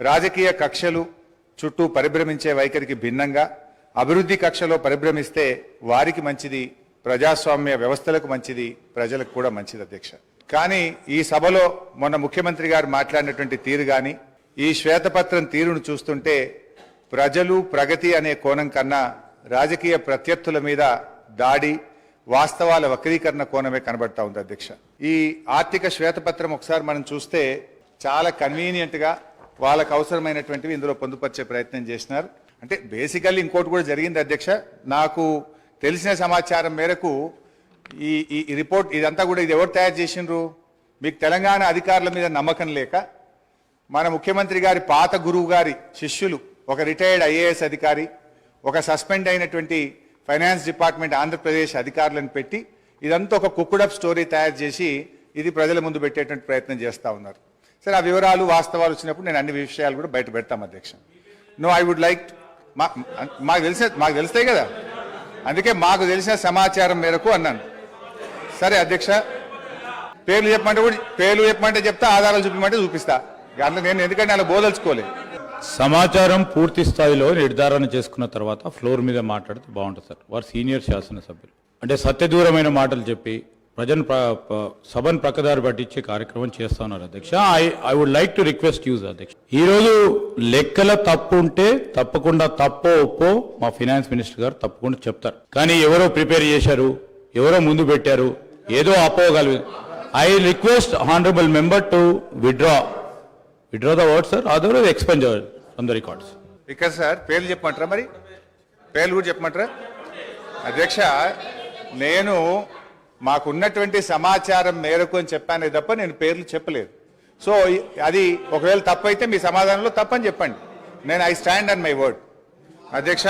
రాజకీయ కక్షలు చుట్టూ పరిభ్రమించే వైఖరికి భిన్నంగా అభివృద్ధి కక్షలో పరిభ్రమిస్తే వారికి మంచిది ప్రజాస్వామ్య వ్యవస్థలకు మంచిది ప్రజలకు కూడా మంచిది అధ్యక్ష. కానీ ఈ సభలో మొన్న ముఖ్యమంత్రి గారు మాట్లాడినటువంటి తీరు కానీ ఈ శ్వేతపత్రం తీరును చూస్తుంటే ప్రజలు ప్రగతి అనే కోణం కన్నా రాజకీయ ప్రత్యర్థుల మీద దాడి వాస్తవాల వక్రీకరణ కోణమే కనబడతా ఉంది అధ్యక్ష. ఈ ఆర్థిక శ్వేతపత్రం ఒకసారి మనం చూస్తే చాలా కన్వీనియంట్గా వాళ్ళకు అవసరమైనటువంటివి ఇందులో పొందుపరిచే ప్రయత్నం చేసినారు. అంటే బేసికల్లీ ఇంకోటి కూడా జరిగింది అధ్యక్ష. నాకు తెలిసిన సమాచారం మేరకు ఈ ఈ రిపోర్ట్ ఇదంతా కూడా ఇది ఎవరు తయారు చేసిండ్రు? మీకు తెలంగాణ అధికారుల మీద నమ్మకం లేక మన ముఖ్యమంత్రి గారి పాత గురువు గారి శిష్యులు ఒక రిటైర్డ్ ఐఏఎస్ అధికారి ఒక సస్పెండ్ అయినటువంటి ఫైనాన్స్ డిపార్ట్మెంట్ ఆంధ్రప్రదేశ్ అధికారులను పెట్టి ఇదంతా ఒక కుక్కుడప్ స్టోరీ తయారు చేసి ఇది ప్రజల ముందు పెట్టేటువంటి ప్రయత్నం చేస్తూ ఉన్నారు. సరే ఆ వివరాలు వాస్తవాలు వచ్చినప్పుడు నేను అన్ని విషయాలు కూడా బయట పెడతాం అధ్యక్ష. నో ఐ వుడ్ లైక్ మా మాకు తెలిసిన మాకు తెలుస్తాయి కదా. అందుకే మాకు తెలిసిన సమాచారం మేరకు అన్నాను. సరే అధ్యక్ష. పేర్లు చెప్పమంటే కూడా పేర్లు చెప్పమంటే చెప్తా ఆధారాలు చూపించమంటే చూపిస్తా. అందులో నేను ఎందుకంటే అలా బోదలుచుకోలేదు సమాచారం పూర్తి స్థాయిలో నిర్ధారణ చేసుకున్న తర్వాత ఫ్లోర్ మీద మాట్లాడితే బాగుంటుంది సార్. వారు సీనియర్ శాసనసభ్యులు. అంటే సత్యదూరమైన మాటలు చెప్పి ప్రజను ప- సభను ప్రక్కదారి పట్టించే కార్యక్రమం చేస్తున్నారు అధ్యక్ష. I I would like to request you అధ్యక్ష. ఈరోజు లెక్కల తప్పు ఉంటే తప్పకుండా తప్పో ఒప్పో మా ఫినాన్స్ మినిస్టర్ గారు తప్పకుండా చెప్తారు. కానీ ఎవరో ప్రిపేర్ చేశారు ఎవరో ముందు పెట్టారు ఏదో అపోగలదు I request honourable member to withdraw withdraw the word sir other expunge from the records ఇక్కడ సార్ పేర్లు చెప్పమంటారా మరి? పేర్లు కూడా చెప్పమంటారా? అధ్యక్ష నేను మాకున్నటువంటి సమాచారం మేరకు అని చెప్పానే తప్ప నేను పేర్లు చెప్పలేదు. సో అది ఒకవేళ తప్పైతే మీ సమాధానంలో తప్పని చెప్పండి. నేను I stand on my word అధ్యక్ష